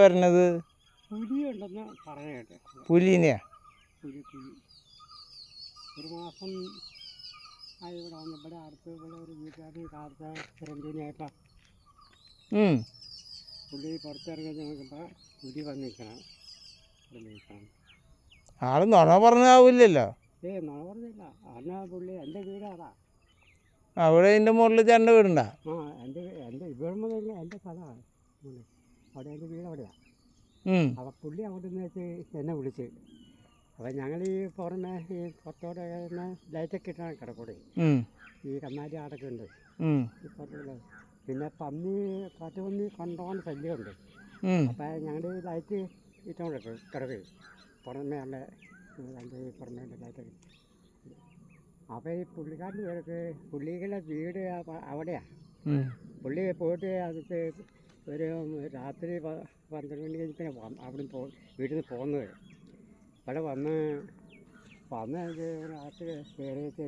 വരണത് പുലിയുണ്ടെന്ന് പറഞ്ഞ കേട്ടെ പുലിനെയാ? പുലി പുലി. ഒരു മാസം ആയി ഇവിടെ വന്ന്. ഇവിടെ അടുത്ത് ഇവിടെ ഒരു വീട്ടുകാരൻ കാലത്ത്. പുലി പുറത്തിറങ്ങി നോക്കുമ്പോൾ പുലി വന്ന് നിൽക്കണം ഇവിടെ നിൽക്കണം. ആൾ നുണ പറഞ്ഞാവില്ലല്ലോ. ഏ നുണ പറഞ്ഞില്ല. അന്നാ പുള്ളി. എന്റെ വീടാടാ. അവിടെ എന്റെ മുകളിൽ ചേട്ടന്റെ വീടുണ്ടാ? ആ എന്റെ എന്റെ ഇവിടെ മുതൽ എന്റെ സ്ഥലമാണ് ഇവിടെ. അവിടെ എന്റെ വീട് അവിടെയാണ്. അപ്പോൾ പുള്ളി അങ്ങോട്ട് നിന്ന് വെച്ച് എന്നെ വിളിച്ച്. അപ്പോൾ ഞങ്ങൾ ഈ പുറമെ ഈ പുറത്തോടെ ലൈറ്റൊക്കെ ഇട്ടാണ് കിടക്കൂടെ. ഈ കന്നാലി ആടൊക്കെ ഉണ്ട്. പിന്നെ ഈ പുറത്തുള്ള പിന്നെ പന്നി കാട്ടുപന്നി കണ്ടോണ്ട് ശല്യമുണ്ട്. അപ്പോൾ ഞങ്ങൾ ഈ ലൈറ്റ് ഇട്ടോണ്ട് കിടക്കും. പുറമേ അതിന്റെ ഈ പുറമേ ഉള്ള ലൈറ്റൊക്കെ അപ്പോൾ ഈ പുള്ളിക്കാരന്റെ പേരൊക്കെ പുള്ളികളുടെ വീട് അവിടെയാണ് പുള്ളി പോയിട്ട് അടുത്ത് ഒരു രാത്രി പന്ത്രണ്ട് മണി കഴിഞ്ഞ് പിന്നെ അവിടെ പോ വീട്ടിൽ നിന്ന് പോകുന്നത് ഇവിടെ വന്ന് വന്ന് രാത്രി കയറിയിട്ട്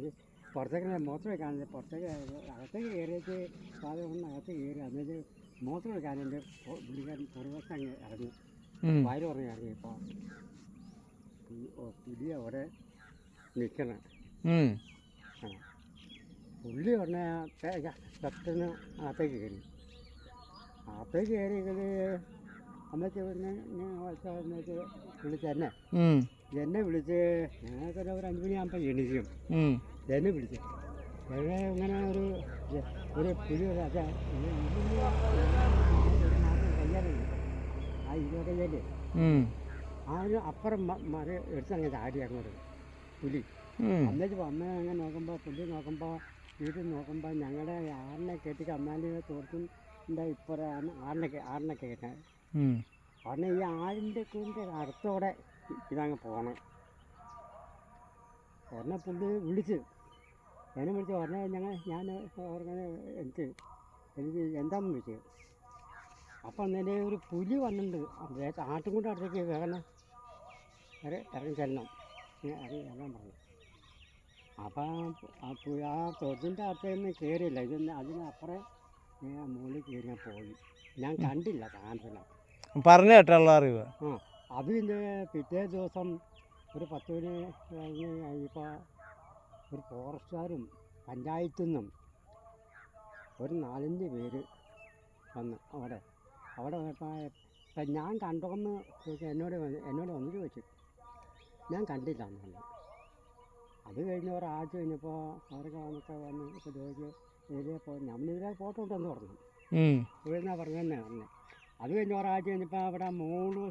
പുറത്തേക്ക് മൂത്രം വെക്കാനുണ്ട്. പുറത്തേക്ക് അകത്തേക്ക് കയറിയിട്ട് പാത ഒന്ന് അകത്ത് കയറി എന്നിട്ട് മൂത്രം വെക്കാനുണ്ട്. പുള്ളിക്കാരൻ പുറവശം അങ്ങ് ഇറങ്ങി. വയറ് പറഞ്ഞ് ഇറങ്ങി ഇപ്പോൾ പുലി അവിടെ നിൽക്കണം. പുള്ളി പറഞ്ഞ പെട്ടെന്ന് അകത്തേക്ക് കയറി അകത്തേക്ക് കയറിയത് അമ്മയ്ക്ക് പിന്നെ ഞാൻ വന്നിട്ട് വിളിച്ച്. എന്നെ ഞങ്ങൾക്കൊരു ഒരു അഞ്ച് മണിയാകുമ്പോൾ എണീക്കും. എന്നെ വിളിച്ച് ഇങ്ങനെ ഒരു ഒരു ഒരു ആ ഇരുപത് കയ്യൽ ഉം. ആ ഒരു അപ്പുറം മറി മര എടുത്തങ്ങ് ചാടി അങ്ങോട്ട് പുലി ഉം. അമ്മ അങ്ങനെ നോക്കുമ്പോൾ പുലി നോക്കുമ്പോൾ വീട്ടിൽ നോക്കുമ്പോൾ ഞങ്ങളുടെ ആറിനെ കെട്ടിക്ക് അമ്മാലിയെ കന്നാലി തോർത്തിന്റെ ഇപ്പുറമാണ് ആറിനെ ആറിനെ കേട്ടത് ഉം. കാരണം ഈ ആടിന്റെ കൂടിന്റെ അടുത്തോടെ ഇതങ്ങ് പോകണം എന്നെ പുള്ളി വിളിച്ച്. എന്നെ വിളിച്ച് പറഞ്ഞ ഞങ്ങൾ ഞാൻ പറഞ്ഞ എനിക്ക് എനിക്ക് എന്താണെന്ന് വിളിച്ചത് അപ്പം അന്നേരം ഒരു പുലി വന്നിട്ടുണ്ട്. ആട്ടും കൊണ്ട് അടുത്തേക്ക് വേഗം വരെ ഇറങ്ങി ചെല്ലണം. ഇറങ്ങി ചെല്ലാൻ പറഞ്ഞു. അപ്പം ആ തൊഴിലിന്റെ അകത്തേന്ന് കയറിയില്ല ഇതിന് അതിനപ്പുറം ഞാൻ മുകളിൽ കയറി ഞാൻ പോയി. ഞാൻ കണ്ടില്ല പറഞ്ഞു കേട്ടുള്ള അറിവ്. ആ അത് പിന്നെ പിറ്റേ ദിവസം ഒരു പത്ത് മണി കഴിഞ്ഞ് കഴിഞ്ഞപ്പോൾ ഒരു ഫോറസ്റ്റുകാരും പഞ്ചായത്തു നിന്നും ഒരു നാലഞ്ച് പേര് വന്ന് അവിടെ അവിടെ ഇപ്പം ഞാൻ കണ്ടോന്ന് ചോദിച്ചാൽ എന്നോട് എന്നോട് വന്ന് ചോദിച്ചു. ഞാൻ കണ്ടില്ല എന്ന് പറഞ്ഞു അത് കഴിഞ്ഞ് ഒരാഴ്ച കഴിഞ്ഞപ്പോൾ അവരൊക്കെ വന്നിട്ട് വന്ന് ഇപ്പോൾ ചോദിച്ചു ഇതിലെ പോ നമ്മളിതിലെ ഫോട്ടോ ഉണ്ടെന്ന് പറഞ്ഞു. ഇവിടുന്നാ പറഞ്ഞതെന്നെ പറഞ്ഞത് അത് കഴിഞ്ഞ് ഒരാഴ്ച കഴിഞ്ഞപ്പോൾ അവിടെ മൂന്ന്